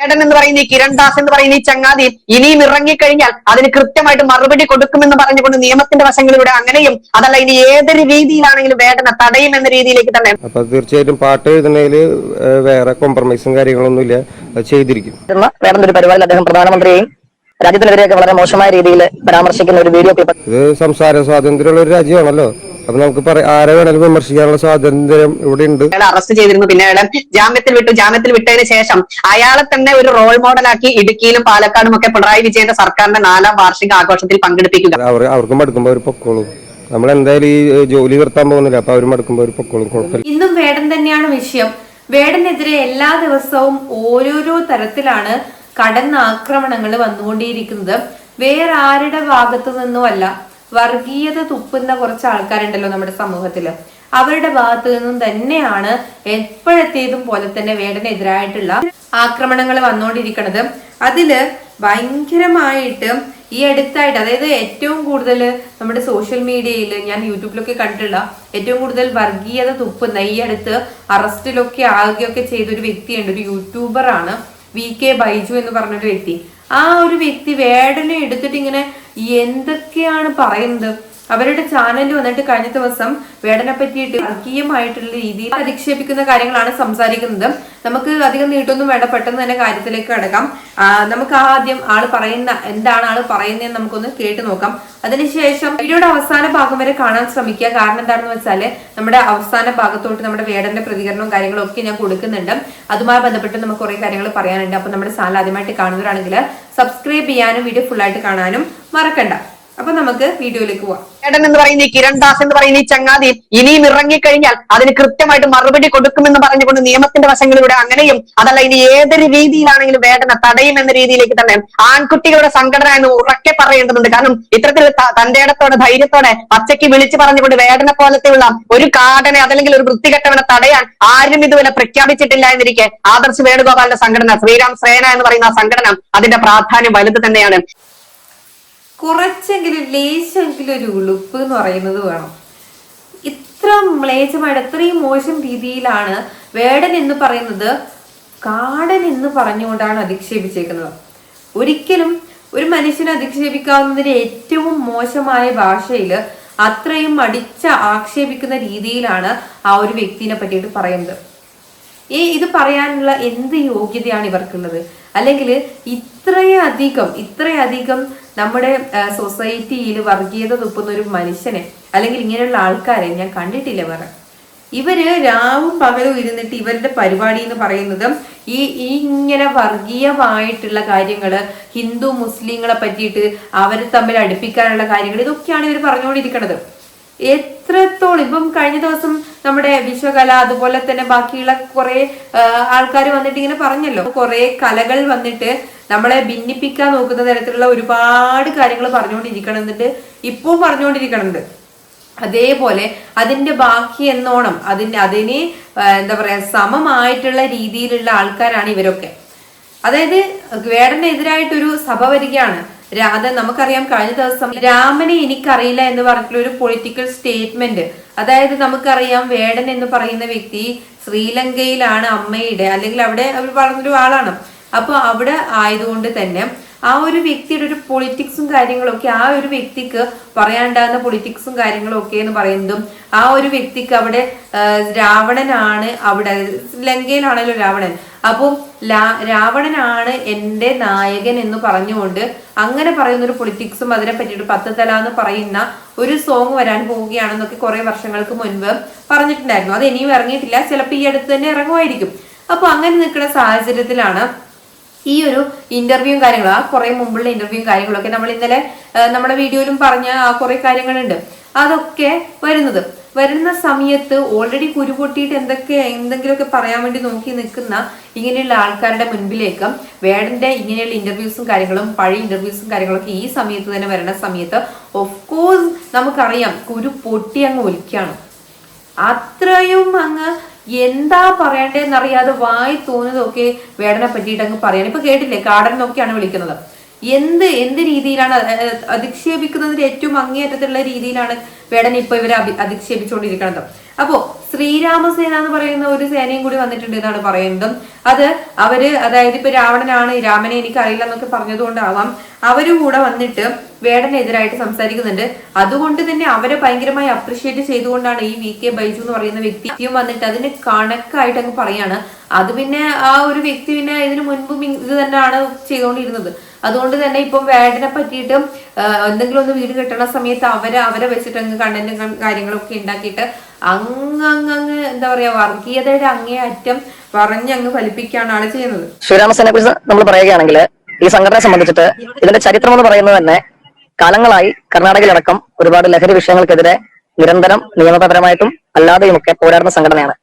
ഏടൻ എന്ന് പറയുന്ന ഈ കിരൺ ദാസ് എന്ന് പറയുന്ന ഈ ചങ്ങാതി ഇനിയും ഇറങ്ങിക്കഴിഞ്ഞാൽ അതിന് കൃത്യമായിട്ട് മറുപടി കൊടുക്കുമെന്ന് പറഞ്ഞുകൊണ്ട് നിയമത്തിന്റെ വശങ്ങളിലൂടെ അങ്ങനെയും അതല്ല ഇനി ഏതൊരു രീതിയിലാണെങ്കിലും വേദന തടയും എന്ന രീതിയിലേക്ക് തന്നെ. അപ്പൊ തീർച്ചയായിട്ടും പാട്ട് എഴുതുന്നതിൽ വേറെ കോംപ്രമൈസും കാര്യങ്ങളൊന്നുമില്ല. ഇല്ല ചെയ്തിരിക്കും. വേറൊരു പരിപാടിയിൽ അദ്ദേഹം പ്രധാനമന്ത്രിയെയും രാജ്യത്തിനെതിരെയൊക്കെ വളരെ മോശമായ രീതിയിൽ പരാമർശിക്കുന്ന ഒരു വീഡിയോ ക്ലിപ്പ് ഇത് സംസാര സ്വാതന്ത്ര്യമുള്ള ഒരു രാജ്യമാണല്ലോ. അപ്പൊ നമുക്ക് ആരെ വേണമെങ്കിലും വിമർശിക്കാനുള്ള സ്വാതന്ത്ര്യം ഇവിടെ ഉണ്ട്. അയാളെ അറസ്റ്റ് ചെയ്തിരുന്നു. പിന്നെ അയാളെ ജാമ്യത്തിൽ വിട്ടു. ജാമ്യത്തിൽ വിട്ടതിന് ശേഷം അയാളെ തന്നെ ഒരു റോൾ മോഡലാക്കി ഇടുക്കിയിലും പാലക്കാടും ഒക്കെ പിണറായി വിജയന്റെ സർക്കാരിന്റെ നാലാം വാർഷിക ആഘോഷത്തിൽ പങ്കെടുപ്പിക്കുക. അവർ അവർക്കും മടുക്കുമ്പോ ഒരു പൊക്കോളും. നമ്മൾ എന്തായാലും ഈ ജോലി നിർത്താൻ പോകുന്നില്ല. അപ്പൊ അവർ മടുക്കുമ്പോ ഒരു പൊക്കോളും. കുഴപ്പമില്ല. ഇന്നും വേടൻ തന്നെയാണ് വിഷയം. വേടനെതിരെ എല്ലാ ദിവസവും ഓരോരോ തരത്തിലാണ് കടന്നാക്രമണങ്ങൾ വന്നുകൊണ്ടേയിരിക്കുന്നത്. വേറെ ആരുടെ ഭാഗത്തു നിന്നുമല്ല വർഗീയത തുപ്പുന്ന കുറച്ച് ആൾക്കാരുണ്ടല്ലോ നമ്മുടെ സമൂഹത്തിൽ. അവരുടെ ഭാഗത്തു നിന്നും തന്നെയാണ് എപ്പോഴത്തേതും പോലെ തന്നെ വേടനെതിരായിട്ടുള്ള ആക്രമണങ്ങൾ വന്നുകൊണ്ടിരിക്കുന്നത് അതിൽ ഭയങ്കരമായിട്ട് ഈ അടുത്തായിട്ട് അതായത് ഏറ്റവും കൂടുതൽ നമ്മുടെ സോഷ്യൽ മീഡിയയിൽ ഞാൻ യൂട്യൂബിലൊക്കെ കണ്ടിട്ടുള്ള ഏറ്റവും കൂടുതൽ വർഗീയത തുപ്പുന്ന ഈ അടുത്ത് അറസ്റ്റിലൊക്കെ ആകുകയൊക്കെ ചെയ്തൊരു വ്യക്തിയുണ്ട് ഒരു യൂട്യൂബറാണ്. വി കെ ബൈജു എന്ന് പറഞ്ഞൊരു വ്യക്തി. ആ ഒരു വ്യക്തി വേടനെ എടുത്തിട്ട് ഇങ്ങനെ എന്തൊക്കെയാണ് പറയുന്നത്? അവരുടെ ചാനലിൽ വന്നിട്ട് കഴിഞ്ഞ ദിവസം വേടനെ പറ്റിയിട്ട് വർഗീയമായിട്ടുള്ള രീതിയിൽ അധിക്ഷേപിക്കുന്ന കാര്യങ്ങളാണ് സംസാരിക്കുന്നത്. നമുക്ക് അധികം നീട്ടൊന്നും വേണ്ട പെട്ടെന്ന് തന്നെ കാര്യത്തിലേക്ക് കിടക്കാം. നമുക്ക് ആദ്യം ആൾ പറയുന്ന എന്താണ് ആൾ പറയുന്നതെന്ന് നമുക്കൊന്ന് കേട്ട് നോക്കാം. അതിനുശേഷം വീഡിയോയുടെ അവസാന ഭാഗം വരെ കാണാൻ ശ്രമിക്കുക. കാരണം എന്താണെന്ന് വെച്ചാൽ നമ്മുടെ അവസാന ഭാഗത്തോട്ട് നമ്മുടെ വേടന്റെ പ്രതികരണവും കാര്യങ്ങളും ഒക്കെ ഞാൻ കൊടുക്കുന്നുണ്ട്. അതുമായി ബന്ധപ്പെട്ട് നമുക്ക് കുറെ കാര്യങ്ങൾ പറയാനുണ്ട്. അപ്പൊ നമ്മുടെ ചാനൽ ആദ്യമായിട്ട് കാണുന്നവരാണെങ്കിൽ സബ്സ്ക്രൈബ് ചെയ്യാനും വീഡിയോ ഫുൾ ആയിട്ട് കാണാനും മറക്കണ്ട. അപ്പൊ നമുക്ക് വീഡിയോയിലേക്ക് പോവാം. ഏടൻ എന്ന് പറയുന്ന ഈ കിരൺ ദാസ് എന്ന് പറയുന്ന ഈ ചങ്ങാതി ഇനിയും ഇറങ്ങിക്കഴിഞ്ഞാൽ അതിന് കൃത്യമായിട്ട് മറുപടി കൊടുക്കുമെന്ന് പറഞ്ഞുകൊണ്ട് നിയമത്തിന്റെ വശങ്ങളിലൂടെ അങ്ങനെയും അതല്ല ഇനി ഏതൊരു രീതിയിലാണെങ്കിലും വേദന തടയും എന്ന രീതിയിലേക്ക് തന്നെ ആൺകുട്ടികളുടെ സംഘടന എന്ന് ഉറക്കെ പറയേണ്ടതുണ്ട്. കാരണം ഇത്തരത്തിൽ തന്റെ ഇടത്തോടെ ധൈര്യത്തോടെ പച്ചയ്ക്ക് വിളിച്ചു പറഞ്ഞുകൊണ്ട് വേദന പോലത്തെയുള്ള ഒരു കാടനെ അതല്ലെങ്കിൽ ഒരു വൃത്തികെട്ടവനെ തടയാൻ ആരും ഇതുവരെ പ്രഖ്യാപിച്ചിട്ടില്ല എന്നിരിക്കെ ആദർശ് വേണുഗോപാലിന്റെ സംഘടന ശ്രീരാം സേന എന്ന് പറയുന്ന ആ സംഘടന അതിന്റെ പ്രാധാന്യം വലുത് തന്നെയാണ്. കുറച്ചെങ്കിലും ലേശമെങ്കിലും ഒരു ഉളുപ്പ് എന്ന് പറയുന്നത് വേണം. ഇത്ര മ്ലേച്ഛമായിട്ട് ഇത്രയും മോശം രീതിയിലാണ് വേടൻ എന്ന് പറയുന്നത് കാടൻ എന്ന് പറഞ്ഞുകൊണ്ടാണ് അധിക്ഷേപിച്ചേക്കുന്നത്. ഒരിക്കലും ഒരു മനുഷ്യനെ അധിക്ഷേപിക്കാവുന്നതിന് ഏറ്റവും മോശമായ ഭാഷയിൽ അത്രയും അടിച്ച ആക്ഷേപിക്കുന്ന രീതിയിലാണ് ആ ഒരു വ്യക്തിനെ പറ്റിയിട്ട് പറയുന്നത്. ഈ ഇത് പറയാനുള്ള എന്ത് യോഗ്യതയാണ് ഇവർക്കുള്ളത്? അല്ലെങ്കിൽ ഇത്രയധികം ഇത്രയധികം നമ്മുടെ സൊസൈറ്റിയിൽ വർഗീയത തുപ്പുന്ന ഒരു മനുഷ്യനെ അല്ലെങ്കിൽ ഇങ്ങനെയുള്ള ആൾക്കാരെ ഞാൻ കണ്ടിട്ടില്ല വേറെ. ഇവർ രാവും പകലും ഇരുന്നിട്ട് ഇവരുടെ പരിപാടി എന്ന് പറയുന്നത് ഈ ഇങ്ങനെ വർഗീയമായിട്ടുള്ള കാര്യങ്ങൾ ഹിന്ദു മുസ്ലിങ്ങളെ പറ്റിയിട്ട് അവരെ തമ്മിൽ അടുപ്പിക്കാനുള്ള കാര്യങ്ങൾ ഇതൊക്കെയാണ് ഇവർ പറഞ്ഞുകൊണ്ടിരിക്കുന്നത് എത്രത്തോളം ഇപ്പം കഴിഞ്ഞ ദിവസം നമ്മുടെ വിശ്വകല അതുപോലെ തന്നെ ബാക്കിയുള്ള കുറെ ആൾക്കാർ വന്നിട്ട് ഇങ്ങനെ പറഞ്ഞല്ലോ. കുറെ കലകൾ വന്നിട്ട് നമ്മളെ ഭിന്നിപ്പിക്കാൻ നോക്കുന്ന തരത്തിലുള്ള ഒരുപാട് കാര്യങ്ങൾ പറഞ്ഞുകൊണ്ടിരിക്കണം എന്നിട്ട് ഇപ്പോൾ പറഞ്ഞുകൊണ്ടിരിക്കണുണ്ട്. അതേപോലെ അതിന്റെ ബാക്കി എന്നോണം അതിന്റെ അതിന് എന്താ പറയാ സമമായിട്ടുള്ള രീതിയിലുള്ള ആൾക്കാരാണ് ഇവരൊക്കെ. അതായത് വേടനെതിരായിട്ടൊരു സഭ വരികയാണ്. അത് നമുക്കറിയാം കഴിഞ്ഞ ദിവസം രാമനെ എനിക്കറിയില്ല എന്ന് പറഞ്ഞിട്ടുള്ള ഒരു പൊളിറ്റിക്കൽ സ്റ്റേറ്റ്മെന്റ് അതായത് നമുക്കറിയാം വേടൻ എന്ന് പറയുന്ന വ്യക്തി ശ്രീലങ്കയിലാണ് അമ്മയുടെ അല്ലെങ്കിൽ അവിടെ വളർന്നൊരു ആളാണ്. അപ്പൊ അവിടെ ആയതുകൊണ്ട് തന്നെ ആ ഒരു വ്യക്തിയുടെ ഒരു പൊളിറ്റിക്സും കാര്യങ്ങളൊക്കെ ആ ഒരു വ്യക്തിക്ക് പറയാണ്ടാകുന്ന പൊളിറ്റിക്സും കാര്യങ്ങളും ഒക്കെ എന്ന് പറയുന്നതും ആ ഒരു വ്യക്തിക്ക് അവിടെ രാവണനാണ് അവിടെ ലങ്കയിലാണല്ലോ രാവണൻ. അപ്പോൾ രാവണനാണ് എന്റെ നായകൻ എന്ന് പറഞ്ഞുകൊണ്ട് അങ്ങനെ പറയുന്ന ഒരു പൊളിറ്റിക്സും അതിനെ പറ്റിയിട്ട് പത്ത് തല എന്ന് പറയുന്ന ഒരു സോങ് വരാൻ പോവുകയാണെന്നൊക്കെ കുറെ വർഷങ്ങൾക്ക് മുൻപ് പറഞ്ഞിട്ടുണ്ടായിരുന്നു. അത് ഇനിയും ഇറങ്ങിയിട്ടില്ല. ചിലപ്പോൾ ഈ അടുത്ത് തന്നെ ഇറങ്ങുമായിരിക്കും. അപ്പോൾ അങ്ങനെ നിൽക്കുന്ന സാഹചര്യത്തിലാണ് ഈ ഒരു ഇന്റർവ്യൂ കാര്യങ്ങളും ആ കുറെ മുമ്പുള്ള ഇന്റർവ്യൂ കാര്യങ്ങളൊക്കെ നമ്മൾ ഇന്നലെ നമ്മുടെ വീഡിയോയിലും പറഞ്ഞ ആ കുറെ കാര്യങ്ങളുണ്ട്. അതൊക്കെ വരുന്നത്. വരുന്ന സമയത്ത് ഓൾറെഡി കുരുപൊട്ടിയിട്ട് എന്തൊക്കെ എന്തെങ്കിലുമൊക്കെ പറയാൻ വേണ്ടി നോക്കി നിൽക്കുന്ന ഇങ്ങനെയുള്ള ആൾക്കാരുടെ മുൻപിലേക്കും വേടന്റെ ഇങ്ങനെയുള്ള ഇന്റർവ്യൂസും കാര്യങ്ങളും പഴയ ഇന്റർവ്യൂസും കാര്യങ്ങളൊക്കെ ഈ സമയത്ത് തന്നെ വരുന്ന സമയത്ത് ഓഫ് കോഴ്സ് നമുക്കറിയാം കുരു പൊട്ടി അങ്ങ് ഒലിക്കാണ് അത്രയും അങ്ങ് എന്താ പറയണ്ടേന്ന് അറിയാതെ വായി തോന്നുന്നതൊക്കെ വേടനെ പറ്റിയിട്ട് അങ്ങ് പറയാൻ ഇപ്പൊ കേട്ടില്ലേ? കാടൻ നോക്കിയാണ് വിളിക്കുന്നത്. എന്ത് എന്ത് രീതിയിലാണ് അ- അ- അധിക്ഷേപിക്കുന്നതിന്റെ ഏറ്റവും അങ്ങേയറ്റത്തുള്ള രീതിയിലാണ് വേടനെ ഇപ്പൊ ഇവരെ അധിക്ഷേപിച്ചുകൊണ്ടിരിക്കുന്നത്. അപ്പോ ശ്രീരാമസേന എന്ന് പറയുന്ന ഒരു സേനയും കൂടി വന്നിട്ടുണ്ട് എന്നാണ് പറയുന്നത്. അത് അവർ അതായത് ഇപ്പൊ രാവണനാണ് രാമനെ എനിക്ക് അറിയില്ല എന്നൊക്കെ പറഞ്ഞതുകൊണ്ടാവാം അവരും കൂടെ വന്നിട്ട് വേടനെതിരായിട്ട് സംസാരിക്കുന്നുണ്ട്. അതുകൊണ്ട് തന്നെ അവരെ ഭയങ്കരമായി അപ്രിഷിയേറ്റ് ചെയ്തുകൊണ്ടാണ് ഈ വി കെ ബൈജു എന്ന് പറയുന്ന വ്യക്തിയും വന്നിട്ട് അതിന് കണക്കായിട്ട് അങ്ങ് പറയാണ്. അത് പിന്നെ ആ ഒരു വ്യക്തി പിന്നെ ഇതിനു മുൻപും ഇത് തന്നെയാണ് ചെയ്തുകൊണ്ടിരുന്നത്. അതുകൊണ്ട് തന്നെ ഇപ്പം വേടനെ പറ്റിയിട്ട് എന്തെങ്കിലും ഒന്ന് വീട് കെട്ടണ സമയത്ത് അവരെ അവരെ വെച്ചിട്ട് അങ്ങ് കണ്ടന്റും കാര്യങ്ങളൊക്കെ ഉണ്ടാക്കിയിട്ട് അങ്ങങ്ങ് അങ്ങ് അങ്ങ് എന്താ പറയാ വർഗീയതയുടെ അങ്ങേ അറ്റം പറഞ്ഞങ്ങ് ഫലിപ്പിക്കുകയാണ് ചെയ്യുന്നത്. ശ്രീരാമസേനെ കുറിച്ച് നമ്മൾ പറയുകയാണെങ്കിൽ ഈ സംഘടനയെ സംബന്ധിച്ചിട്ട് ഇതിന്റെ ചരിത്രം എന്ന് പറയുന്നത് തന്നെ കാലങ്ങളായി കർണാടകയിലടക്കം ഒരുപാട് ലഹരി വിഷയങ്ങൾക്കെതിരെ നിരന്തരം നിയമപരമായിട്ടും അല്ലാതെയുമൊക്കെ പോരാടുന്ന സംഘടനയാണ്.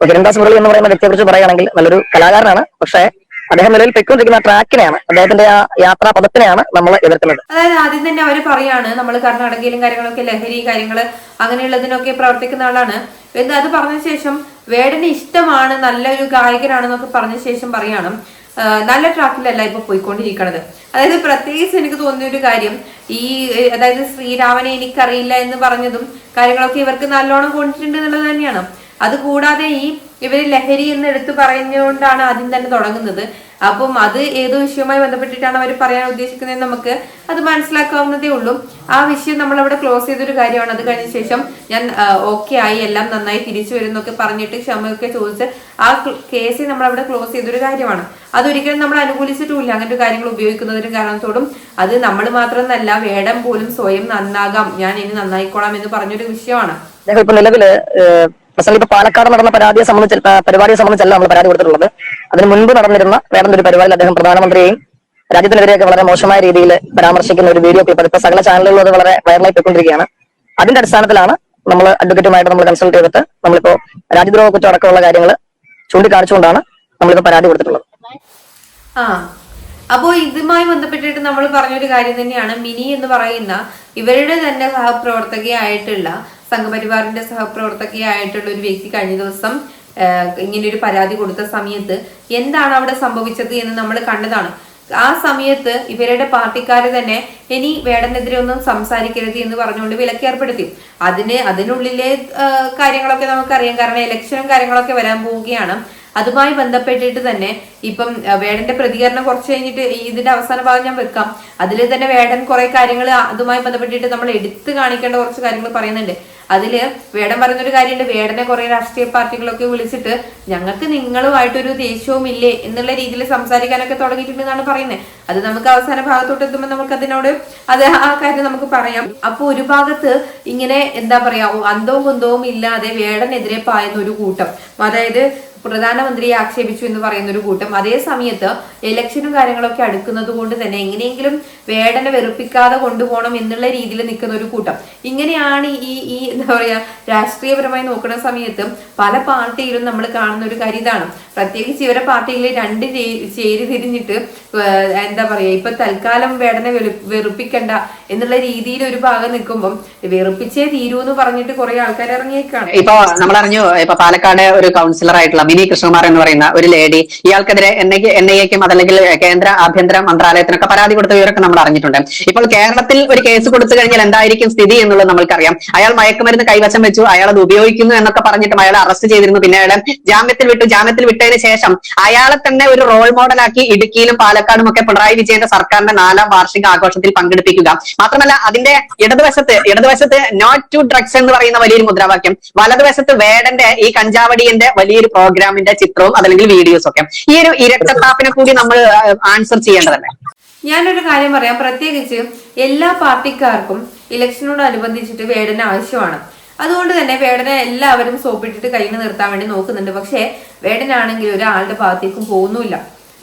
ഹിരൺദാസ് മുരളി എന്ന് പറയുന്ന വ്യക്തിയെ കുറിച്ച് പറയുകയാണെങ്കിൽ നല്ലൊരു കലാകാരനാണ്. പക്ഷേ അദ്ദേഹം നിലവിൽ ആ ട്രാക്കിനെയാണ് അദ്ദേഹത്തിന്റെ ആ യാത്രാ പദത്തിനെയാണ് നമ്മൾ എതിർക്കുന്നത്. അതായത് ആദ്യം തന്നെ അവർ പറയാണ് നമ്മൾ കർണാടകയിലും കാര്യങ്ങളൊക്കെ ലഹരി കാര്യങ്ങൾ അങ്ങനെയുള്ളതിനൊക്കെ പ്രവർത്തിക്കുന്ന ആളാണ്. എന്ന് അത് പറഞ്ഞ ശേഷം വേടന് ഇഷ്ടമാണ് നല്ലൊരു ഗായകനാണെന്നൊക്കെ പറഞ്ഞ ശേഷം പറയാണ് നല്ല ട്രാക്കിലല്ല ഇപ്പൊ പോയിക്കൊണ്ടിരിക്കണത്. അതായത് പ്രത്യേകിച്ച് എനിക്ക് തോന്നിയ ഒരു കാര്യം ഈ അതായത് ശ്രീരാമനെ എനിക്കറിയില്ല എന്ന് പറഞ്ഞതും കാര്യങ്ങളൊക്കെ ഇവർക്ക് നല്ലോണം കൊണ്ടിട്ടുണ്ട് എന്നുള്ളത് തന്നെയാണ്. അത് കൂടാതെ ഈ ഇവർ ലഹരി എന്ന് എടുത്തു പറഞ്ഞുകൊണ്ടാണ് ആദ്യം തന്നെ തുടങ്ങുന്നത്. അപ്പം അത് ഏത് വിഷയവുമായി ബന്ധപ്പെട്ടിട്ടാണ് അവർ പറയാൻ ഉദ്ദേശിക്കുന്നത് നമുക്ക് അത് മനസ്സിലാക്കാവുന്നതേ ഉള്ളൂ. ആ വിഷയം നമ്മൾ അവിടെ ക്ലോസ് ചെയ്തൊരു കാര്യമാണ്. അത് കഴിഞ്ഞ ശേഷം ഞാൻ ഓക്കെ ആയി. എല്ലാം നന്നായി തിരിച്ചു വരുന്നൊക്കെ പറഞ്ഞിട്ട് ക്ഷമയൊക്കെ ചോദിച്ച് ആ കേസ് നമ്മൾ അവിടെ ക്ലോസ് ചെയ്തൊരു കാര്യമാണ്. അതൊരിക്കലും നമ്മൾ അനുകൂലിച്ചിട്ടുമില്ല. അങ്ങനത്തെ കാര്യങ്ങൾ ഉപയോഗിക്കുന്നതിന് കാരണത്തോടും അത് നമ്മൾ മാത്രമെന്നല്ല വേടം പോലും സ്വയം നന്നാകാം. ഞാൻ ഇനി നന്നായിക്കോളാം എന്ന് പറഞ്ഞൊരു വിഷയമാണ്. ഇപ്പൊ നിലവിൽ പ്രസന്റ് ഇപ്പൊ പാലക്കാട് നടന്ന പരാതിയെ സംബന്ധിച്ച് പരിപാടിയെ സംബന്ധിച്ചല്ല നമ്മൾ പരാതി കൊടുത്തിട്ടുള്ളത്. അതിന് മുൻപ് നടന്നിരുന്ന വേറെ ഒരു പരിപാടിയിൽ അദ്ദേഹം പ്രധാനമന്ത്രിയെയും രാജ്യത്തിനെതിരെയൊക്കെ വളരെ മോശമായ രീതിയിൽ പരാമർശിക്കുന്ന ഒരു വീഡിയോ ക്ലിപ്പ് ഇപ്പൊ സകല ചാനലുകളും അത് വളരെ വൈറലായി പോയിക്കൊണ്ടിരിക്കുകയാണ് അതിന്റെ അടിസ്ഥാനത്തിലാണ് നമ്മൾ അഡ്വക്കേറ്റുമായിട്ട് നമ്മൾ കൺസൾട്ട് ചെയ്തിട്ട് നമ്മളിപ്പോ രാജ്യദ്രോഹ കുറ്റം അടക്കമുള്ള കാര്യങ്ങൾ ചൂണ്ടിക്കാണിച്ചുകൊണ്ടാണ് നമ്മളിപ്പോ പരാതി കൊടുത്തിട്ടുള്ളത്. ആ അപ്പോ ഇതുമായി ബന്ധപ്പെട്ടിട്ട് നമ്മൾ പറഞ്ഞൊരു കാര്യം തന്നെയാണ്. മിനി എന്ന് പറയുന്ന ഇവരുടെ തന്നെ സഹപ്രവർത്തകയായിട്ടുള്ള സംഘപരിവാറിന്റെ സഹപ്രവർത്തകയായിട്ടുള്ള ഒരു വ്യക്തി കഴിഞ്ഞ ദിവസം ഇങ്ങനെ ഒരു പരാതി കൊടുത്ത സമയത്ത് എന്താണ് അവിടെ സംഭവിച്ചത് എന്ന് നമ്മൾ കണ്ടതാണ്. ആ സമയത്ത് ഇവരുടെ പാർട്ടിക്കാര് തന്നെ ഇനി വേടനെതിരെ ഒന്നും സംസാരിക്കരുത് എന്ന് പറഞ്ഞുകൊണ്ട് വിലക്ക് ഏർപ്പെടുത്തി. അതിന് അതിനുള്ളിലെ കാര്യങ്ങളൊക്കെ നമുക്കറിയാം. കാരണം ഇലക്ഷനും കാര്യങ്ങളൊക്കെ വരാൻ പോവുകയാണ്. അതുമായി ബന്ധപ്പെട്ടിട്ട് തന്നെ ഇപ്പം വേടന്റെ പ്രതികരണം കുറച്ച് കഴിഞ്ഞിട്ട് ഇതിന്റെ അവസാന ഭാഗം ഞാൻ വെക്കാം. അതിൽ തന്നെ വേടൻ കുറെ കാര്യങ്ങൾ അതുമായി ബന്ധപ്പെട്ടിട്ട് നമ്മൾ എടുത്തു കാണിക്കേണ്ട കുറച്ച് കാര്യങ്ങൾ പറയുന്നുണ്ട്. അതിൽ വേടൻ പറയുന്നൊരു കാര്യമുണ്ട്. വേടനെ കുറെ രാഷ്ട്രീയ പാർട്ടികളൊക്കെ വിളിച്ചിട്ട് ഞങ്ങൾക്ക് നിങ്ങളുമായിട്ടൊരു ദേഷ്യവും ഇല്ലേ എന്നുള്ള രീതിയിൽ സംസാരിക്കാനൊക്കെ തുടങ്ങിയിട്ടുണ്ടെന്നാണ് പറയുന്നത്. അത് നമുക്ക് അവസാന ഭാഗത്തോട്ട് എത്തുമ്പോൾ നമുക്ക് അതിനോട് അത് ആ കാര്യം നമുക്ക് പറയാം. അപ്പൊ ഒരു ഭാഗത്ത് ഇങ്ങനെ എന്താ പറയാ അന്തവും കുന്തവും ഇല്ലാതെ വേടനെതിരെ പായുന്ന ഒരു കൂട്ടം. അതായത് പ്രധാനമന്ത്രിയെ ആക്ഷേപിച്ചു എന്ന് പറയുന്ന ഒരു കൂട്ടം. അതേ സമയത്ത് ഇലക്ഷനും കാര്യങ്ങളൊക്കെ അടുക്കുന്നത് കൊണ്ട് തന്നെ എങ്ങനെയെങ്കിലും വേടനെ വെറുപ്പിക്കാതെ കൊണ്ടുപോകണം എന്നുള്ള രീതിയിൽ നിൽക്കുന്ന ഒരു കൂട്ടം. ഇങ്ങനെയാണ് ഈ ഈ എന്താ പറയാ രാഷ്ട്രീയപരമായി നോക്കുന്ന സമയത്ത് പല പാർട്ടിയിലും നമ്മൾ കാണുന്ന ഒരു കാര്യം ഇതാണ്. പ്രത്യേകിച്ച് ഇവരെ പാർട്ടിയിൽ രണ്ട് ചേരി തിരിഞ്ഞിട്ട് എന്താ പറയാ ഇപ്പൊ തൽക്കാലം വേടനെ വെറുപ്പിക്കണ്ട എന്നുള്ള രീതിയിൽ ഒരു ഭാഗം നിൽക്കുമ്പം വെറുപ്പിച്ചേ തീരൂ എന്ന് പറഞ്ഞിട്ട് കുറെ ആൾക്കാർ ഇറങ്ങിയേക്കാണ്. ഇപ്പൊ നമ്മൾ അറിഞ്ഞു ഇപ്പൊ പാലക്കാട് ഒരു കൗൺസിലർ ആയിട്ടുള്ള മിനി കൃഷ്ണകുമാർ എന്ന് പറയുന്ന ഒരു ലേഡി ഇയാൾക്കെതിരെ എൻ ഐ എക്കും അതല്ലെങ്കിൽ കേന്ദ്ര ആഭ്യന്തര മന്ത്രാലയത്തിനൊക്കെ പരാതി കൊടുത്ത വിവരമൊക്കെ നമ്മൾ അറിഞ്ഞിട്ടുണ്ട്. ഇപ്പോൾ കേരളത്തിൽ ഒരു കേസ് കൊടുത്തു കഴിഞ്ഞാൽ എന്തായിരിക്കും സ്ഥിതി എന്നുള്ളത് നമ്മൾക്കറിയാം. അയാൾ മയക്കുമരുന്ന് കൈവശം വെച്ചു അയാൾ അത് ഉപയോഗിക്കുന്നു എന്നൊക്കെ പറഞ്ഞിട്ടും അയാളെ അറസ്റ്റ് ചെയ്തിരുന്നു. പിന്നെ അയാളെ ജാമ്യത്തിൽ വിട്ടു. ജാമ്യത്തിൽ വിട്ടതിന് ശേഷം അയാളെ തന്നെ ഒരു റോൾ മോഡലാക്കി ഇടുക്കിയിലും പാലക്കാടും ഒക്കെ പിണറായി വിജയന്റെ സർക്കാരിന്റെ നാലാം വാർഷിക ആഘോഷത്തിൽ പങ്കെടുപ്പിക്കുക. മാത്രമല്ല അതിന്റെ ഇടതുവശത്ത് ഇടതുവശത്ത് നോട്ട് ടു ഡ്രഗ്സ് എന്ന് പറയുന്ന വലിയൊരു മുദ്രാവാക്യം. വലതുവശത്ത് വേടന്റെ ഈ കഞ്ചാവടിയന്റെ വലിയൊരു പ്രോഗ്രാമിന്റെ ചിത്രവും അതല്ലെങ്കിൽ വീഡിയോസ് ഒക്കെ. ഈ ഒരു ഇരട്ടത്താപ്പിനെ കൂടി നമ്മൾ ആൻസർ ചെയ്യേണ്ടതല്ലേ? ഞാനൊരു കാര്യം പറയാം. പ്രത്യേകിച്ച് എല്ലാ പാർട്ടിക്കാർക്കും ഇലക്ഷനോടനുബന്ധിച്ചിട്ട് വേടന ആവശ്യമാണ്. അതുകൊണ്ട് തന്നെ വേടനെ എല്ലാവരും സോപ്പിട്ടിട്ട് കയ്യിൽ നിർത്താൻ വേണ്ടി നോക്കുന്നുണ്ട്. പക്ഷേ വേടനാണെങ്കിൽ ഒരാളുടെ ഭാഗത്തേക്കും പോകുന്നില്ല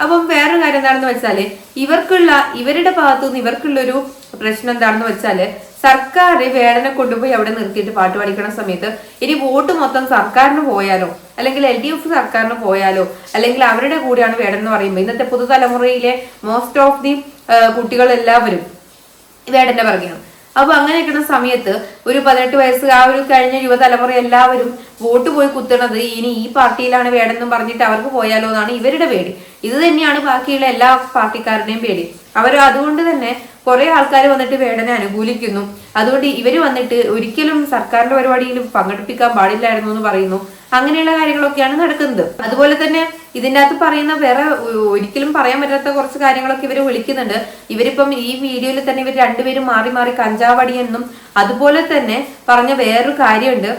അപ്പം വേറൊരു കാര്യം എന്താണെന്ന് വെച്ചാൽ ഇവർക്കുള്ള ഇവരുടെ ഭാഗത്തുനിന്ന് ഇവർക്കുള്ള ഒരു പ്രശ്നം എന്താണെന്ന് വെച്ചാൽ സർക്കാർ വേടനെ കൊണ്ടുപോയി അവിടെ നിർത്തിയിട്ട് പാട്ട് പഠിക്കണ സമയത്ത് ഇനി വോട്ട് മൊത്തം സർക്കാരിന് പോയാലോ? അല്ലെങ്കിൽ എൽ ഡി എഫ് സർക്കാരിന് പോയാലോ? അല്ലെങ്കിൽ അവരുടെ കൂടെയാണ് വേടൻ എന്ന് പറയുമ്പോൾ ഇന്നത്തെ പുതുതലമുറയിലെ മോസ്റ്റ് ഓഫ് ദി കുട്ടികളെല്ലാവരും വേടന്റെ പറയുകയാണ് അപ്പൊ അങ്ങനെ നിൽക്കുന്ന സമയത്ത് ഒരു പതിനെട്ട് വയസ്സ് ആ ഒരു കഴിഞ്ഞ യുവതലമുറ എല്ലാവരും വോട്ട് പോയി കുത്തണത് ഇനി ഈ പാർട്ടിയിലാണ് വേണമെന്നും പറഞ്ഞിട്ട് അവർക്ക് പോയാലോ എന്നാണ് ഇവരുടെ പേടി. ഇത് തന്നെയാണ് ബാക്കിയുള്ള എല്ലാ പാർട്ടിക്കാരുടെയും പേടി. അവർ അതുകൊണ്ട് തന്നെ കുറെ ആൾക്കാർ വന്നിട്ട് വേടനെ അനുകൂലിക്കുന്നു. അതുകൊണ്ട് ഇവർ വന്നിട്ട് ഒരിക്കലും സർക്കാരിന്റെ പരിപാടിയിൽ പങ്കെടുപ്പിക്കാൻ പാടില്ലായിരുന്നു എന്ന് പറയുന്നു. അങ്ങനെയുള്ള കാര്യങ്ങളൊക്കെയാണ് നടക്കുന്നത്. അതുപോലെ തന്നെ ഇതിന്റെ അകത്ത് പറയുന്ന വേറെ ഒരിക്കലും പറയാൻ പറ്റാത്ത കുറച്ച് കാര്യങ്ങളൊക്കെ ഇവർ വിളിക്കുന്നുണ്ട്. ഇവരിപ്പം ഈ വീഡിയോയിൽ തന്നെ ഇവർ രണ്ടുപേരും മാറി മാറി കഞ്ചാവടി എന്നും അതുപോലെ തന്നെ പറഞ്ഞ വേറൊരു കാര്യമുണ്ട്.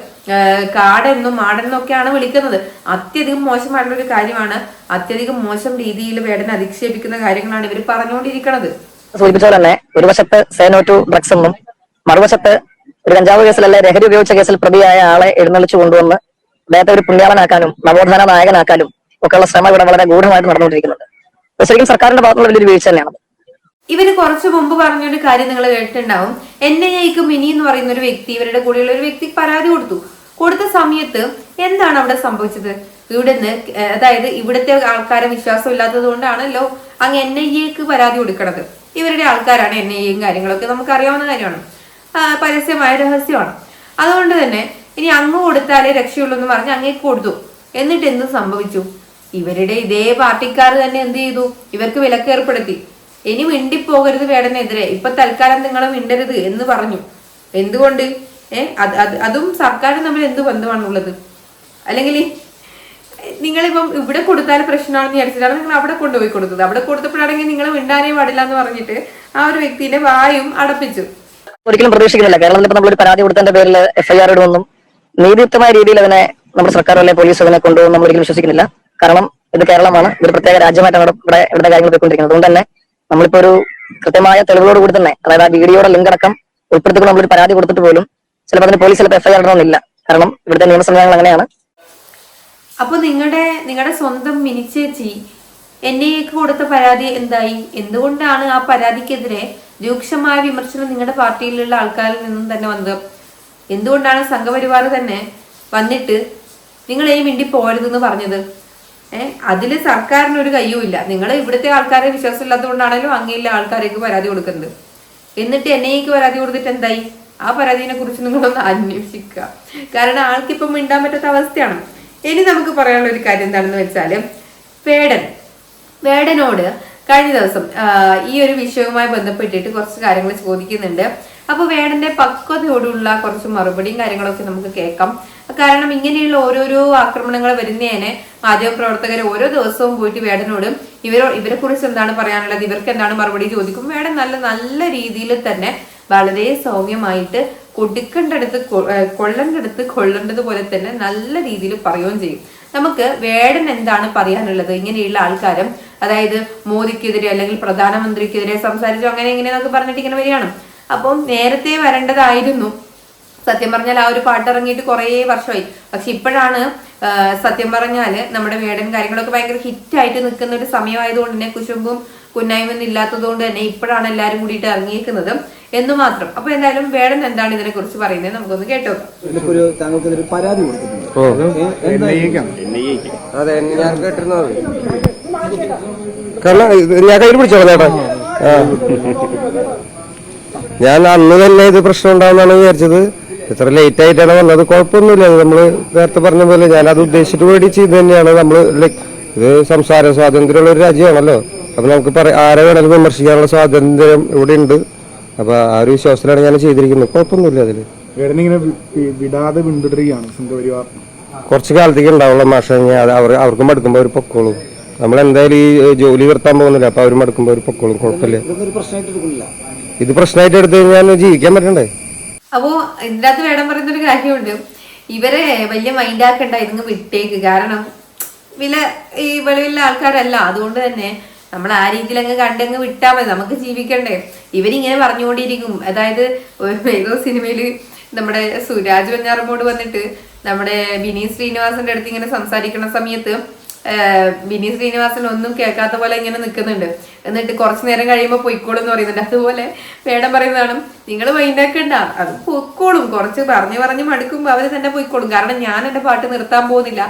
കാടെന്നും മാടെന്നൊക്കെയാണ് വിളിക്കുന്നത്. അത്യധികം മോശമായിട്ടുള്ള ഒരു കാര്യമാണ്. അത്യധികം മോശം രീതിയിൽ വേടനെ അധിക്ഷേപിക്കുന്ന കാര്യങ്ങളാണ് ഇവർ പറഞ്ഞുകൊണ്ടിരിക്കുന്നത് സൂചിപ്പിച്ച തന്നെ ഒരു വശത്ത് സേനോ ടു ഡ്രഗ്സ് എന്നും മറുവശത്ത് ഒരു കഞ്ചാവ് കേസിലല്ലേ ലഹരി ഉപയോഗിച്ച കേസിൽ പ്രതിയായ ആളെ എഴുന്നള്ളിച്ചു കൊണ്ടുവന്ന് അദ്ദേഹത്തെ ഒരു പുണ്യാളനാക്കാനും നവോത്ഥാന നായകനാക്കാനും ഒക്കെയുള്ള ശ്രമം ഇവിടെ വളരെ ഗൂഢമായിട്ട് നടന്നുകൊണ്ടിരിക്കുന്നുണ്ട്. ശരിക്കും സർക്കാരിന്റെ ഭാഗത്തുള്ള വലിയൊരു വീഴ്ച തന്നെയാണ്. ഇവർ കുറച്ചു മുമ്പ് പറഞ്ഞൊരു കാര്യം നിങ്ങൾ കേട്ടിട്ടുണ്ടാവും. എൻ ഐ ഐക്ക് മിനി എന്ന് പറയുന്ന ഒരു വ്യക്തി ഇവരുടെ കൂടെയുള്ള ഒരു വ്യക്തി പരാതി കൊടുത്തു. കൊടുത്ത സമയത്ത് എന്താണ് അവിടെ സംഭവിച്ചത്? ഇവിടുന്ന് അതായത് ഇവിടുത്തെ ആൾക്കാരെ വിശ്വാസം ഇല്ലാത്തത് കൊണ്ടാണല്ലോ അങ്ങ് എൻ ഐ എക്ക് പരാതി കൊടുക്കണത്. ഇവരുടെ ആൾക്കാരാണ് എൻ ഐ എയും കാര്യങ്ങളൊക്കെ നമുക്ക് അറിയാവുന്ന കാര്യമാണ് പരസ്യമായ രഹസ്യമാണ്. അതുകൊണ്ട് തന്നെ ഇനി അങ്ങ് കൊടുത്താലേ രക്ഷയുള്ളൂ എന്ന് പറഞ്ഞ് അങ്ങേക്ക് കൊടുത്തു. എന്നിട്ട് എന്ത് സംഭവിച്ചു? ഇവരുടെ ഇതേ പാർട്ടിക്കാർ തന്നെ എന്ത് ചെയ്തു? ഇവർക്ക് വിലക്ക് ഏർപ്പെടുത്തി. ഇനി മിണ്ടിപ്പോകരുത് വേടനെതിരെ. ഇപ്പൊ തൽക്കാലം നിങ്ങൾ മിണ്ടരുത് എന്ന് പറഞ്ഞു. എന്തുകൊണ്ട്? ഏഹ് അത് സർക്കാരും തമ്മിൽ എന്ത് ബന്ധമാണുള്ളത്? അല്ലെങ്കിൽ നിങ്ങളിപ്പം ഇവിടെ കൊടുത്താൽ പ്രശ്നമാണെന്ന് വിചാരിച്ചിട്ടാണ് നിങ്ങൾ അവിടെ കൊണ്ടുപോയി കൊടുത്തത്. അവിടെ കൊടുത്തപ്പോഴാണെങ്കിൽ നിങ്ങൾ മിണ്ടാനേ പാടില്ല എന്ന് പറഞ്ഞിട്ട് ആ ഒരു വ്യക്തിയുടെ വായും അടപ്പിച്ചു. ഒരിക്കലും പ്രതീക്ഷിക്കുന്നില്ല. കേരളത്തിൽ നമ്മൾ ഒരു പരാതി കൊടുത്തതിന്റെ പേരിൽ എഫ്ഐആർ ഇടുമെന്നും നീതിയുക്തമായ രീതിയിൽ അതിനെ നമ്മുടെ സർക്കാർ അല്ലെങ്കിൽ പോലീസ് അതിനെ കൊണ്ടുപോകും നമ്മൾ ഒരിക്കലും വിശ്വസിക്കുന്നില്ല. കാരണം ഇത് കേരളമാണ്. ഇതൊരു പ്രത്യേക രാജ്യമായിട്ടാണ് ഇവിടെ ഇവിടെ കാര്യങ്ങൾ പോയിക്കൊണ്ടിരിക്കുന്നത്. അതുകൊണ്ട് തന്നെ നമ്മളിപ്പോ ഒരു കൃത്യമായ തെളിവുകളോട് കൂടി തന്നെ അതായത് ആ വീഡിയോയുടെ ലിങ്ക് അടക്കം ഉൾപ്പെടുത്തിക്കൊണ്ട് ഒരു പരാതി കൊടുത്തിട്ട് പോലും ചിലപ്പോൾ അതിന് പോലീസ് ചിലപ്പോൾ എഫ്ഐആർ ഇടണമെന്നില്ല. കാരണം ഇവിടുത്തെ നിയമ സംവിധാനങ്ങൾ അങ്ങനെയാണ്. അപ്പൊ നിങ്ങളുടെ നിങ്ങളുടെ സ്വന്തം മിനിച്ചേച്ചി ചേച്ചി കൊടുത്ത പരാതി എന്തായി? എന്തുകൊണ്ടാണ് ആ പരാതിക്കെതിരെ രൂക്ഷമായ വിമർശനം നിങ്ങളുടെ പാർട്ടിയിലുള്ള ആൾക്കാരിൽ നിന്നും തന്നെ വന്നത്? എന്തുകൊണ്ടാണ് സംഘപരിവാർ തന്നെ വന്നിട്ട് നിങ്ങൾ ഈ മിണ്ടി പോരുതെന്ന് പറഞ്ഞത്? ഏഹ് അതിൽ സർക്കാരിനൊരു കയ്യും ഇല്ല. നിങ്ങൾ ഇവിടുത്തെ ആൾക്കാരെ വിശ്വാസമില്ലാത്തതുകൊണ്ടാണല്ലോ അങ്ങനെയുള്ള ആൾക്കാരേക്ക് പരാതി കൊടുക്കുന്നത് എന്നിട്ട് എൻ പരാതി കൊടുത്തിട്ട് എന്തായി? ആ പരാതിനെ കുറിച്ച് നിങ്ങളൊന്ന് അന്വേഷിക്കുക. കാരണം ആൾക്കിപ്പം മിണ്ടാൻ പറ്റാത്ത അവസ്ഥയാണ്. ഇനി നമുക്ക് പറയാനുള്ള ഒരു കാര്യം എന്താണെന്ന് വെച്ചാൽ വേടൻ. വേടനോട് കഴിഞ്ഞ ദിവസം ഈ ഒരു വിഷയവുമായി ബന്ധപ്പെട്ടിട്ട് കുറച്ച് കാര്യങ്ങൾ ചോദിക്കുന്നുണ്ട്. അപ്പൊ വേടന്റെ പക്വതയോടുള്ള കുറച്ച് മറുപടിയും കാര്യങ്ങളൊക്കെ നമുക്ക് കേൾക്കാം. കാരണം ഇങ്ങനെയുള്ള ഓരോരോ ആക്രമണങ്ങൾ വരുന്നതിനെ മാധ്യമപ്രവർത്തകർ ഓരോ ദിവസവും പോയിട്ട് വേടനോടും ഇവരോ ഇവരെ കുറിച്ച് എന്താണ് പറയാനുള്ളത്? ഇവർക്ക് എന്താണ് മറുപടി ചോദിക്കും. വേടൻ നല്ല നല്ല രീതിയിൽ തന്നെ വളരെ സൗമ്യമായിട്ട് കൊടുക്കേണ്ടടുത്ത് കൊള്ളേണ്ടടുത്ത് കൊള്ളേണ്ടത് പോലെ തന്നെ നല്ല രീതിയിൽ പറയുകയും ചെയ്യും. നമുക്ക് വേടൻ എന്താണ് പറയാനുള്ളത്? ഇങ്ങനെയുള്ള ആൾക്കാരും അതായത് മോദിക്കെതിരെ അല്ലെങ്കിൽ പ്രധാനമന്ത്രിക്കെതിരെ സംസാരിച്ചു അങ്ങനെ ഇങ്ങനെ എന്നൊക്കെ പറഞ്ഞിട്ട് ഇങ്ങനെ വരികയാണ്. അപ്പം നേരത്തെ വരേണ്ടതായിരുന്നു. സത്യം പറഞ്ഞാൽ ആ ഒരു പാട്ട് ഇറങ്ങിയിട്ട് കുറേ വർഷമായി. പക്ഷെ ഇപ്പോഴാണ് സത്യം പറഞ്ഞാൽ നമ്മുടെ വേടൻ കാര്യങ്ങളൊക്കെ ഭയങ്കര ഹിറ്റായിട്ട് നിൽക്കുന്ന ഒരു സമയമായതുകൊണ്ട് തന്നെ കുശുമ്പും കുന്നായ്മൊന്നും ഇല്ലാത്തത് കൊണ്ട് തന്നെ ഇപ്പോഴാണ് എല്ലാരും കൂടിയിട്ട് ഇറങ്ങിയേക്കുന്നത് എന്ന് മാത്രം. അപ്പൊ എന്തായാലും വേടൻ എന്താണ് ഇതിനെ കുറിച്ച് പറയുന്നത്? നമുക്കൊന്ന് കേട്ടോ ഒരു പരാതി കൊടുത്തിട്ടുണ്ട്. അതെ ഞാൻ കേട്ടിരുന്നത് കാരണം ഇത് ഞാൻ കയ്യിൽ പിടിച്ചോ ചേട്ടാ ഞാൻ അന്ന് തന്നെ ഇത് പ്രശ്നം ഉണ്ടാവുന്നതാണ് വിചാരിച്ചത്. ഇത്ര ലേറ്റ് ആയിട്ടാണ് വന്നത്. കുഴപ്പമൊന്നുമില്ല. ഇത് നമ്മൾ നേരത്തെ പറഞ്ഞ പോലെ ഞാൻ അത് ഉദ്ദേശിച്ചിട്ട് വേണ്ടി ചെയ്ത് തന്നെയാണ്. നമ്മൾ ലൈക്ക് ഇത് സംസാര സ്വാതന്ത്ര്യമുള്ള ഒരു രാജ്യമാണല്ലോ. അപ്പൊ നമുക്ക് പറയാം ആരെ വേണമെങ്കിലും വിമർശിക്കാനുള്ള സ്വാതന്ത്ര്യം ഇവിടെ ഉണ്ട് അപ്പൊ ആ ഒരു വിശ്വാസത്തിലാണ് ഞാൻ ചെയ്തിരിക്കുന്നത്. കുഴപ്പമൊന്നുമില്ല വി- വിടാതെ പിന്തുടരുകയാണ് സംഘപരിവാർ കുറച്ച് കാലത്തേക്ക് ഉണ്ടാവുള്ള മാഷ അവർ അവർക്കും മടുക്കുമ്പോൾ അവർ പൊക്കോളും. നമ്മൾ എന്തായാലും ഈ ജോലി നിർത്താൻ പോകുന്നില്ല അപ്പോൾ അവർ മടുക്കുമ്പോൾ അവർ പൊക്കോളും കുഴപ്പമില്ല. ഇത് പ്രശ്നമായിട്ട് എടുത്തു കഴിഞ്ഞാൽ ജീവിക്കാൻ പറ്റണ്ടേ? അപ്പോ ഇതിന്റെ അകത്ത് വേടം പറയുന്ന ഒരു കാര്യമുണ്ട്. ഇവരെ വലിയ മൈൻഡ് ആക്കണ്ട ഇതിങ്ങ് വിട്ടേക്ക്. കാരണം വില ഈ വെളിവിലുള്ള ആൾക്കാരല്ല. അതുകൊണ്ട് തന്നെ നമ്മൾ ആ രീതിയിൽ അങ്ങ് കണ്ടങ്ങ് വിട്ടാൽ മതി നമുക്ക് ജീവിക്കണ്ടേ. ഇവരിങ്ങനെ പറഞ്ഞുകൊണ്ടിരിക്കും. അതായത് ഏതോ സിനിമയിൽ നമ്മുടെ സുരാജ് വെഞ്ഞാറമ്മോട് വന്നിട്ട് നമ്മുടെ ബിനി ശ്രീനിവാസന്റെ അടുത്ത് ഇങ്ങനെ സംസാരിക്കുന്ന സമയത്ത് ബിനി ശ്രീനിവാസൻ ഒന്നും കേൾക്കാത്ത പോലെ ഇങ്ങനെ നിൽക്കുന്നുണ്ട്. എന്നിട്ട് കുറച്ചു നേരം കഴിയുമ്പോൾ പൊയ്ക്കോളും എന്ന് പറയുന്നുണ്ട്. അതുപോലെ മേഡം പറയുന്നതാണ് നിങ്ങൾ മൈൻഡാക്കണ്ട അത് പൊയ്ക്കോളും. കുറച്ച് പറഞ്ഞു പറഞ്ഞ് മടുക്കുമ്പോൾ അവർ തന്നെ പൊയ്ക്കോളും. കാരണം ഞാൻ എന്റെ പാട്ട് നിർത്താൻ പോകുന്നില്ല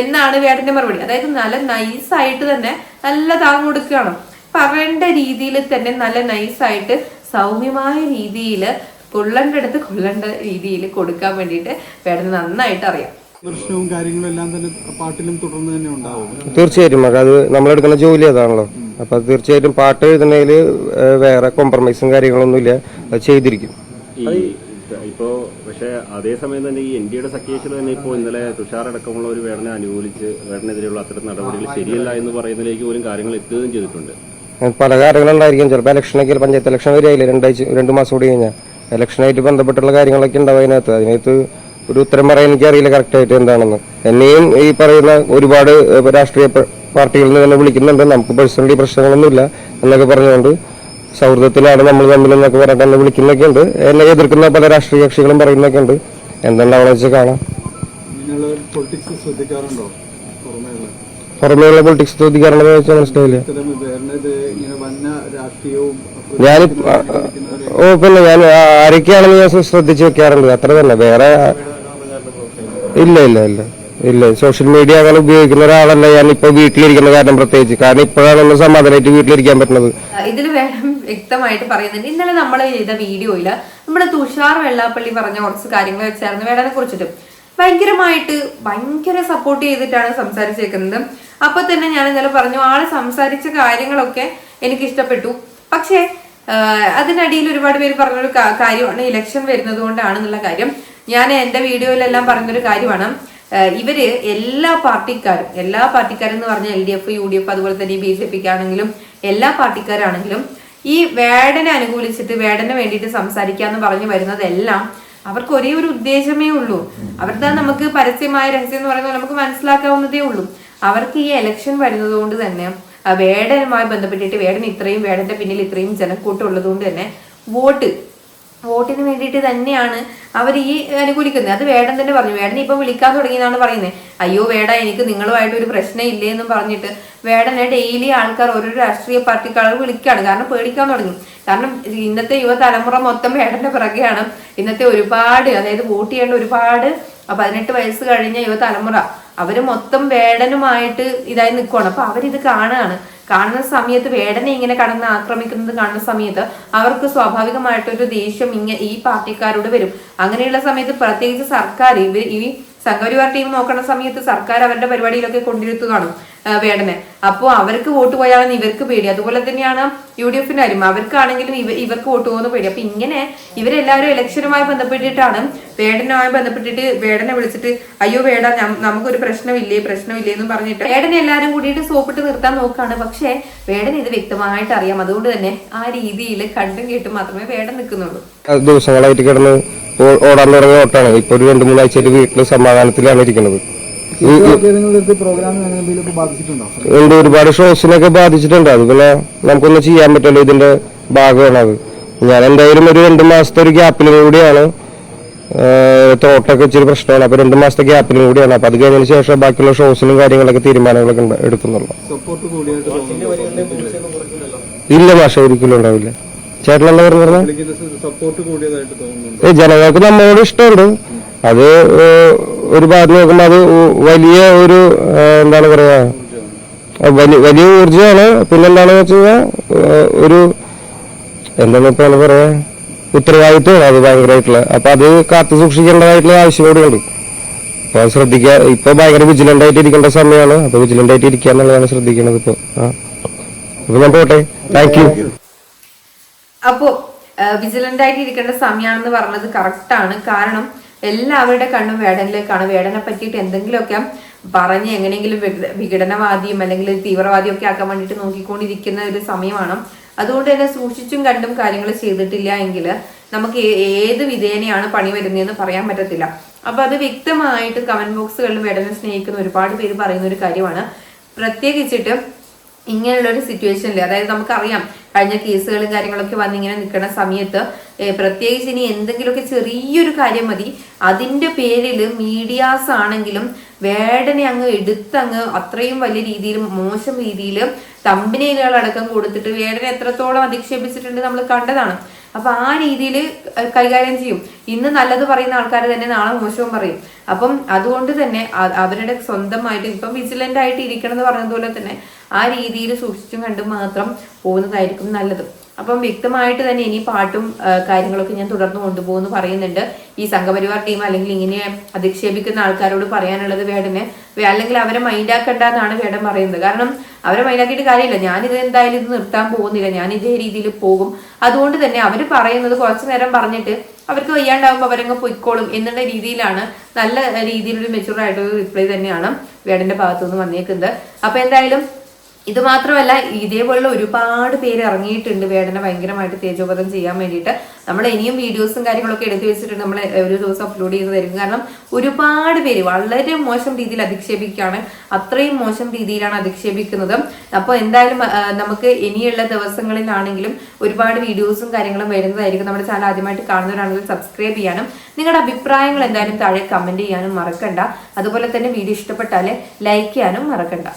എന്നാണ് വേടന്റെ മറുപടി. അതായത് നല്ല നൈസായിട്ട് തന്നെ നല്ല താങ്ങ് കൊടുക്കുകയാണ്. പറയേണ്ട രീതിയിൽ തന്നെ നല്ല നൈസായിട്ട് സൗമ്യമായ രീതിയിൽ കൊള്ളേണ്ട അടുത്ത് കൊള്ളേണ്ട രീതിയിൽ കൊടുക്കാൻ വേണ്ടിയിട്ട് വേടന് നന്നായിട്ട് അറിയാം. പ്രശ്നവും കാര്യങ്ങളും എല്ലാം തന്നെ പാട്ടിലും തുടർന്ന് തന്നെ ഉണ്ടാവും. തീർച്ചയായിട്ടും. അത് നമ്മളെടുക്കുന്ന ജോലി അതാണല്ലോ. അപ്പൊ തീർച്ചയായിട്ടും പാട്ട് എഴുതുന്നതിൽ വേറെ കോംപ്രമൈസും കാര്യങ്ങളൊന്നുമില്ല. അത് ചെയ്തിരിക്കും. ഈ ഇപ്പോ പക്ഷെ അതേസമയം തന്നെ ഈ എൻ ഡിയുടെ സഖ്യത്തിൽ തന്നെ ഇപ്പോൾ ഇന്നലെ തുഷാറടക്കമുള്ള ഒരു വേടനെ അനുകൂലിച്ച് വേടനെതിരെയുള്ള അത്തരം നടപടികൾ ശരിയല്ല എന്ന് പറയുന്നതിലേക്ക് പോലും കാര്യങ്ങൾ എത്തുകയും ചെയ്തിട്ടുണ്ട്. പല കാര്യങ്ങളുണ്ടായിരിക്കും. ചിലപ്പോൾ ഇലക്ഷനൊക്കെ പഞ്ചായത്ത് ഇലക്ഷൻ വരെയായില്ലേ രണ്ടാഴ്ച രണ്ട് മാസം കൂടി കഴിഞ്ഞാൽ ഇലക്ഷനായിട്ട് ബന്ധപ്പെട്ടുള്ള കാര്യങ്ങളൊക്കെ ഉണ്ടാവും അതിനകത്ത്. അതിനകത്ത് ഒരു ഉത്തരം പറയാൻ എനിക്കറിയില്ല കറക്റ്റായിട്ട് എന്താണെന്ന്. എന്നെയും ഈ പറയുന്ന ഒരുപാട് രാഷ്ട്രീയ പാർട്ടികളിൽ നിന്ന് തന്നെ വിളിക്കുന്നുണ്ട്. നമുക്ക് പേഴ്സണലി പ്രശ്നങ്ങളൊന്നുമില്ല എന്നൊക്കെ പറഞ്ഞുകൊണ്ട് സൗഹൃദത്തിലാണ് നമ്മൾ തമ്മിൽ എന്നൊക്കെ പറഞ്ഞിട്ട് എന്നെ വിളിക്കുന്നൊക്കെ ഉണ്ട് എന്നെ എതിർക്കുന്ന പല രാഷ്ട്രീയ കക്ഷികളും പറയുന്നൊക്കെ ഉണ്ട് എന്തുണ്ടാവണമെന്ന് വെച്ചാൽ കാണാം. പുറമേയുള്ള പൊളിറ്റിക്സ് ശ്രദ്ധിക്കാറുണ്ടോ? പുറമേയുള്ള പുറമേയുള്ള പൊളിറ്റിക്സ് ചോദിക്കാറുണ്ടെന്ന് വെച്ചാൽ മനസ്സിലായില്ല. ഞാൻ ഓ പിന്നെ ഞാൻ ആരൊക്കെയാണെന്ന് ഞാൻ ശ്രദ്ധിച്ചു വെക്കാറുണ്ട്. അത്ര തന്നെ. വേറെ ഇല്ല ഇല്ല ഇല്ല. ഇല്ല സോഷ്യൽ മീഡിയ അങ്ങനെ ഉപയോഗിക്കുന്ന ഒരാളല്ല ഞാൻ ഇപ്പൊ വീട്ടിലിരിക്കുന്ന കാരണം പ്രത്യേകിച്ച്. കാരണം ഇപ്പോഴാണ് ഒന്ന് സമാധാനമായിട്ട് വീട്ടിലിരിക്കാൻ പറ്റുന്നത്. ഇതിൽ വേണം വ്യക്തമായിട്ട് പറയുന്നുണ്ട്. ഇന്നലെ നമ്മൾ ചെയ്ത വീഡിയോയിൽ നമ്മുടെ തുഷാർ വെള്ളാപ്പള്ളി പറഞ്ഞ കുറച്ച് കാര്യങ്ങൾ വെച്ചായിരുന്നു വേടനെ കുറിച്ചിട്ട്. ഭയങ്കരമായിട്ട് ഭയങ്കര സപ്പോർട്ട് ചെയ്തിട്ടാണ് സംസാരിച്ചേക്കുന്നത്. അപ്പൊ തന്നെ ഞാൻ ഇന്നലെ പറഞ്ഞു ആൾ സംസാരിച്ച കാര്യങ്ങളൊക്കെ എനിക്ക് ഇഷ്ടപ്പെട്ടു പക്ഷേ അതിനടിയിൽ ഒരുപാട് പേര് പറഞ്ഞൊരു കാര്യമാണ് ഇലക്ഷൻ വരുന്നത് കൊണ്ടാണെന്നുള്ള കാര്യം. ഞാൻ എന്റെ വീഡിയോയിലെല്ലാം പറഞ്ഞൊരു കാര്യമാണ്. ഇവർ എല്ലാ പാർട്ടിക്കാരും എല്ലാ പാർട്ടിക്കാരും എന്ന് പറഞ്ഞാൽ L D F U D F അതുപോലെ തന്നെ ബി ജെ പിക്ക് ആണെങ്കിലും എല്ലാ പാർട്ടിക്കാരാണെങ്കിലും ഈ വേടനെ അനുകൂലിച്ചിട്ട് വേടന് വേണ്ടിയിട്ട് സംസാരിക്കാന്ന് പറഞ്ഞു വരുന്നതെല്ലാം അവർക്ക് ഒരേ ഒരു ഉദ്ദേശമേ ഉള്ളൂ. അവരുടെ നമുക്ക് പരസ്യമായ രഹസ്യം എന്ന് പറയുന്നത് നമുക്ക് മനസ്സിലാക്കാവുന്നതേ ഉള്ളൂ. അവർക്ക് ഈ എലക്ഷൻ വരുന്നത് കൊണ്ട് തന്നെ വേടനുമായി ബന്ധപ്പെട്ടിട്ട് വേടൻ ഇത്രയും വേടന്റെ പിന്നിൽ ഇത്രയും ജനക്കൂട്ടം ഉള്ളത് കൊണ്ട് തന്നെ വോട്ട് വോട്ടിന് വേണ്ടിയിട്ട് തന്നെയാണ് അവർ ഈ അനുകൂലിക്കുന്നത്. അത് വേടൻ തന്നെ പറഞ്ഞു. വേടനെ ഇപ്പൊ വിളിക്കാൻ തുടങ്ങിയെന്നാണ് പറയുന്നത്. അയ്യോ വേട എനിക്ക് നിങ്ങളുമായിട്ട് ഒരു പ്രശ്നം ഇല്ലേ എന്നും പറഞ്ഞിട്ട് വേടനെ ഡെയിലി ആൾക്കാർ ഓരോ രാഷ്ട്രീയ പാർട്ടിക്കാർ വിളിക്കുകയാണ് കാരണം പേടിക്കാൻ തുടങ്ങി. കാരണം ഇന്നത്തെ യുവതലമുറ മൊത്തം വേടന്റെ പിറകെയാണ്. ഇന്നത്തെ ഒരുപാട് അതായത് വോട്ട് ചെയ്യേണ്ട ഒരുപാട് പതിനെട്ട് വയസ്സ് കഴിഞ്ഞ യുവതലമുറ അവർ മൊത്തം വേടനുമായിട്ട് ഇതായി നിൽക്കുവാണ് അപ്പൊ അവരിത് കാണുകയാണ്. കാണുന്ന സമയത്ത് വേടനെ ഇങ്ങനെ കടന്ന് ആക്രമിക്കുന്നത് കാണുന്ന സമയത്ത് അവർക്ക് സ്വാഭാവികമായിട്ടൊരു ദേഷ്യം ഇങ്ങനെ ഈ പാർട്ടിക്കാരോട് വരും. അങ്ങനെയുള്ള സമയത്ത് പ്രത്യേകിച്ച് സർക്കാർ ഇവർ ഈ സംഘപരിവാർ ടീം നോക്കുന്ന സമയത്ത് സർക്കാർ അവരുടെ പരിപാടിയിലൊക്കെ കൊണ്ടിരുത്തുകയാണ് വേടനെ അപ്പോൾ അവർക്ക് വോട്ട് പോയാണെന്ന് ഇവർക്ക് പേടി. അതുപോലെ തന്നെയാണ് യു ഡി എഫിന്റെ കാര്യം. അവർക്കാണെങ്കിലും ഇവ ഇവർക്ക് വോട്ട് പോകുന്ന പേടി. അപ്പൊ ഇങ്ങനെ ഇവരെല്ലാവരും ഇലക്ഷനുമായി ബന്ധപ്പെട്ടിട്ടാണ് വേടനുമായി ബന്ധപ്പെട്ടിട്ട് വേടനെ വിളിച്ചിട്ട് അയ്യോ വേട നമുക്കൊരു പ്രശ്നമില്ലേ പ്രശ്നമില്ലേ എന്ന് പറഞ്ഞിട്ട് വേടനെ എല്ലാവരും കൂടിയിട്ട് സോപ്പിട്ട് നിർത്താൻ നോക്കുകയാണ് പക്ഷേ വേടൻ ഇത് വ്യക്തമായിട്ട് അറിയാം. അതുകൊണ്ട് തന്നെ ആ രീതിയിൽ കണ്ടും കേട്ടും മാത്രമേ വേടൻ നിൽക്കുന്നുള്ളൂ. ദിവസങ്ങളായിട്ട് കിടന്ന് ഓടാൻ തുടങ്ങിയ ഓട്ടാണ് ഇപ്പൊ ഒരു രണ്ടു മൂന്നാഴ്ചയായിട്ട് വീട്ടിൽ സമാധാനത്തിലാണ് ഇരിക്കുന്നത്. ഉണ്ട് ഒരുപാട് ഷോസിനൊക്കെ ബാധിച്ചിട്ടുണ്ട്. അത് പിന്നെ നമുക്കൊന്നും ചെയ്യാൻ പറ്റില്ല. ഇതിന്റെ ഭാഗമാണ് അത്. ഞാൻ എന്തായാലും ഒരു രണ്ട് മാസത്തെ ഒരു ഗ്യാപ്പിലും കൂടിയാണ്. തോട്ടൊക്കെ ഇച്ചിരി പ്രശ്നമാണ്. അപ്പൊ രണ്ട് മാസത്തെ ഗ്യാപ്പിലും കൂടിയാണ്. അപ്പൊ അത് കഴിഞ്ഞതിന് ശേഷം ബാക്കിയുള്ള ഷോസിലും കാര്യങ്ങളൊക്കെ തീരുമാനങ്ങളൊക്കെ എടുക്കുന്നുള്ളൂ. ഇല്ല ഭാഷ ഒരിക്കലും ഉണ്ടാവില്ല. എന്താ പറഞ്ഞു ജനങ്ങൾക്ക് നമ്മളോട് ഇഷ്ടമുണ്ട്. അത് ഒരു ഭാഗത്ത് നോക്കുമ്പോൾ അത് വലിയ ഒരു എന്താണ് പറയാ വലിയ ഊർജമാണ്. പിന്നെന്താണെന്ന് വെച്ച് കഴിഞ്ഞാൽ ഒരു എന്താണ് ഇപ്പൊ പറയാ ഉത്തരവാദിത്വമാണ് അത് ഭയങ്കരമായിട്ടുള്ള അപ്പൊ അത് കാത്തു സൂക്ഷിക്കേണ്ടതായിട്ടുള്ള ആവശ്യം കൂടിയുണ്ട് അപ്പൊ അത് ശ്രദ്ധിക്കുക ഇപ്പൊ ഭയങ്കര വിജിലന്റ് ആയിട്ട് ഇരിക്കേണ്ട സമയമാണ്. അപ്പൊ വിജിലന്റ് ആയിട്ട് ഇരിക്കുക എന്നുള്ളതാണ് ശ്രദ്ധിക്കുന്നത് ഇപ്പൊ. ആ. അപ്പൊ ഞാൻ പോട്ടെ. താങ്ക് യു അപ്പോ വിജിലന്റ് ആയിട്ട് ഇരിക്കേണ്ട സമയമാണെന്ന് പറഞ്ഞത് കറക്റ്റ് ആണ്. കാരണം എല്ലാവരുടെ കണ്ണും വേടനിലേക്കാണ്. വേടനെ പറ്റിയിട്ട് എന്തെങ്കിലുമൊക്കെ പറഞ്ഞ് എങ്ങനെയെങ്കിലും വിഘ- വിഘടനവാദിയും അല്ലെങ്കിൽ തീവ്രവാദിയും ഒക്കെ ആക്കാൻ വേണ്ടിയിട്ട് നോക്കിക്കൊണ്ടിരിക്കുന്ന ഒരു സമയമാണ്. അതുകൊണ്ട് തന്നെ സൂക്ഷിച്ചും കണ്ടും കാര്യങ്ങൾ ചെയ്തിട്ടില്ല എങ്കിൽ നമുക്ക് ഏത് വിധേനയാണ് പണി വരുന്നതെന്ന് പറയാൻ പറ്റത്തില്ല. അപ്പൊ അത് വ്യക്തമായിട്ട് കമന്റ് ബോക്സുകളിൽ വേടനെ സ്നേഹിക്കുന്ന ഒരുപാട് പേര് പറയുന്ന ഒരു കാര്യമാണ്. പ്രത്യേകിച്ചിട്ട് ഇങ്ങനെയുള്ള ഒരു സിറ്റുവേഷനിൽ അതായത് നമുക്കറിയാം കഴിഞ്ഞ കേസുകളും കാര്യങ്ങളൊക്കെ വന്നിങ്ങനെ നിൽക്കുന്ന സമയത്ത് പ്രത്യേകിച്ച് ഇനി എന്തെങ്കിലുമൊക്കെ ചെറിയൊരു കാര്യം മതി. അതിന്റെ പേരിൽ മീഡിയാസ് ആണെങ്കിലും വേടനെ അങ്ങ് എടുത്തങ്ങ് അത്രയും വലിയ രീതിയിൽ മോശം രീതിയിൽ തമ്പനയിലുകൾ അടക്കം കൊടുത്തിട്ട് വേടനെ എത്രത്തോളം അധിക്ഷേപിച്ചിട്ടുണ്ട് നമ്മൾ കണ്ടതാണ്. അപ്പൊ ആ രീതിയിൽ കൈകാര്യം ചെയ്യും. ഇന്ന് നല്ലത് പറയുന്ന ആൾക്കാർ തന്നെ നാളെ മോശവും പറയും. അപ്പം അതുകൊണ്ട് തന്നെ അവരുടെ സ്വന്തമായിട്ട് ഇപ്പം വിജിലന്റ് ആയിട്ട് ഇരിക്കണം എന്ന് പറഞ്ഞതുപോലെ തന്നെ ആ രീതിയിൽ സൂക്ഷിച്ചും കണ്ടും മാത്രം പോകുന്നതായിരിക്കും നല്ലത്. അപ്പം വ്യക്തമായിട്ട് തന്നെ ഇനി പാട്ടും കാര്യങ്ങളൊക്കെ ഞാൻ തുടർന്ന് കൊണ്ടുപോകുമെന്ന് പറയുന്നുണ്ട്. ഈ സംഘപരിവാർ ടീം അല്ലെങ്കിൽ ഇങ്ങനെ അധിക്ഷേപിക്കുന്ന ആൾക്കാരോട് പറയാനുള്ളത് വേടന് അല്ലെങ്കിൽ അവരെ മൈൻഡാക്കണ്ട എന്നാണ് വേടൻ പറയുന്നത്. കാരണം അവരെ മൈൻഡാക്കിയിട്ട് കാര്യമില്ല. ഞാനിത് എന്തായാലും ഇത് നിർത്താൻ പോകുന്നില്ല. ഞാൻ ഇതേ രീതിയിൽ പോകും. അതുകൊണ്ട് തന്നെ അവർ പറയുന്നത് കുറച്ചു നേരം പറഞ്ഞിട്ട് അവർക്ക് വയ്യാണ്ടാവുമ്പോൾ അവരങ്ങ് പൊയ്ക്കോളും എന്നുള്ള രീതിയിലാണ് നല്ല രീതിയിലൊരു മെച്ചൂർ ആയിട്ടൊരു റിപ്ലൈ തന്നെയാണ് വേടന്റെ ഭാഗത്തുനിന്ന് വന്നേക്കുന്നത്. അപ്പൊ എന്തായാലും ഇത് മാത്രമല്ല ഇതേപോലുള്ള ഒരുപാട് പേര് ഇറങ്ങിയിട്ടുണ്ട് വേടനെ ഭയങ്കരമായിട്ട് തേജോപതം ചെയ്യാൻ വേണ്ടിയിട്ട്. നമ്മൾ ഇനിയും വീഡിയോസും കാര്യങ്ങളൊക്കെ എടുത്തു വെച്ചിട്ടുണ്ട്. നമ്മൾ ഒരു ദിവസം അപ്ലോഡ് ചെയ്ത് തരും. കാരണം ഒരുപാട് പേര് വളരെ മോശം രീതിയിൽ അധിക്ഷേപിക്കുകയാണ്. അത്രയും മോശം രീതിയിലാണ് അധിക്ഷേപിക്കുന്നത്. അപ്പോൾ എന്തായാലും നമുക്ക് ഇനിയുള്ള ദിവസങ്ങളിലാണെങ്കിലും ഒരുപാട് വീഡിയോസും കാര്യങ്ങളും വരുന്നതായിരിക്കും. നമ്മുടെ ചാനൽ ആദ്യമായിട്ട് കാണുന്നവരാണെങ്കിൽ സബ്സ്ക്രൈബ് ചെയ്യാനും നിങ്ങളുടെ അഭിപ്രായങ്ങൾ എന്തായാലും താഴെ കമന്റ് ചെയ്യാനും മറക്കണ്ട. അതുപോലെ തന്നെ വീഡിയോ ഇഷ്ടപ്പെട്ടാൽ ലൈക്ക് ചെയ്യാനും മറക്കണ്ട.